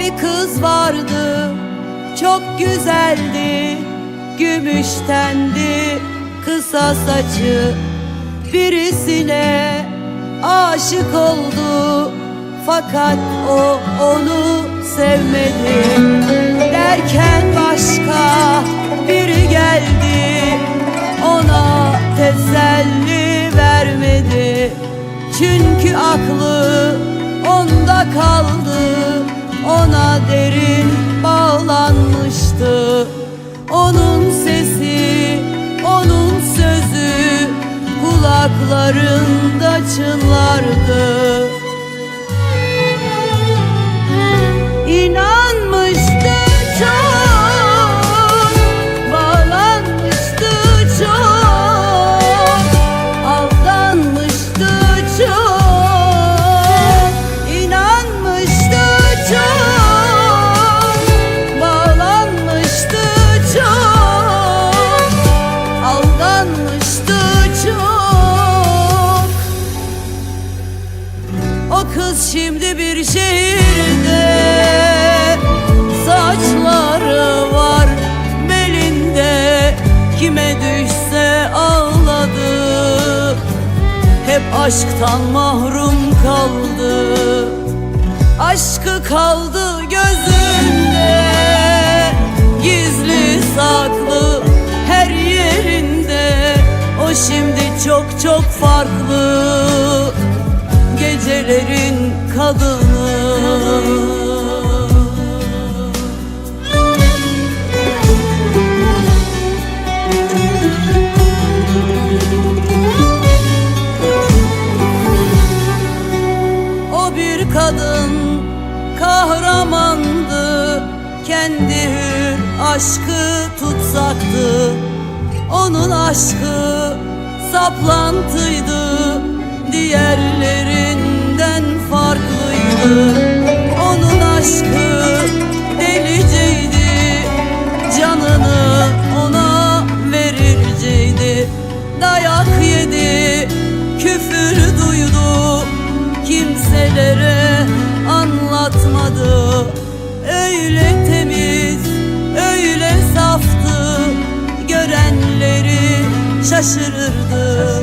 Bir kız vardı çok güzeldi Gümüştendi kısa saçı Birisine aşık oldu. Fakat o onu sevmedi. Çünkü aklı onda kaldı Ona derin bağlanmıştı. Onun sesi, onun sözü Kulaklarında çınlardı. İnanmıştı şimdi bir şehirde Saçları var belinde. Kime düşse ağladı Hep aşktan mahrum kaldı. Aşkı kaldı gözünde Gizli saklı her yerinde. O şimdi çok çok farklı. Gecelerin bir kadın kahramandı Kendi hür aşkı tutsaktı. Onun aşkı saplantıydı farklıydı Onun aşkı deliceydi Canını ona verirceydi. Dayak yedi, küfür duydu Kimselere anlatmadı. Öyle temiz, öyle saftı Görenleri şaşırırdı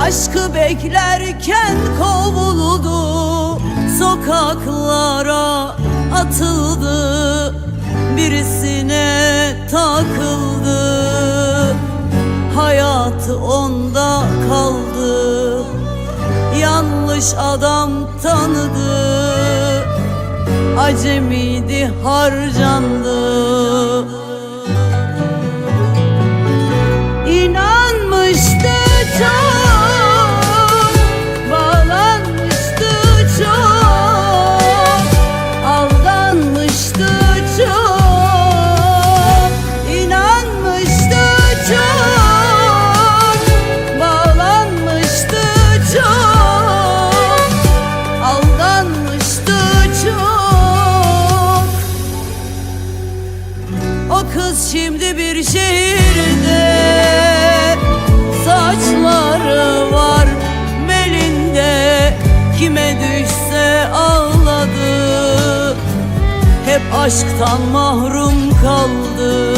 Aşkı beklerken kovuldu Sokaklara atıldı Birisine takıldı. Hayatı onda kaldı Yanlış adam tanıdı. Acemiydi harcandı Kime düşse ağladı. Hep aşktan mahrum kaldı.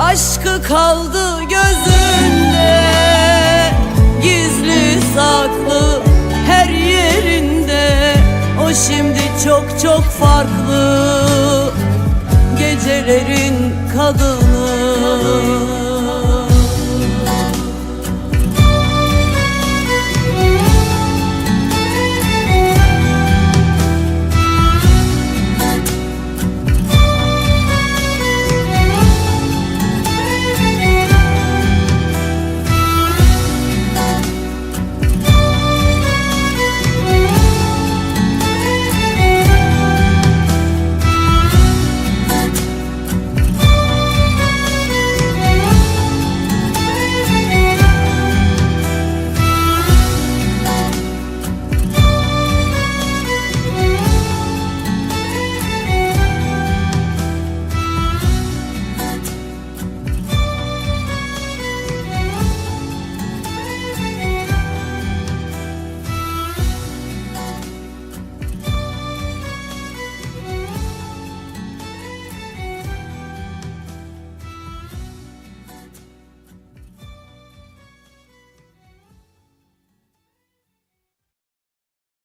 Aşkı kaldı gözünde. Gizli saklı her yerinde. O şimdi çok çok farklı. Gecelerin kadını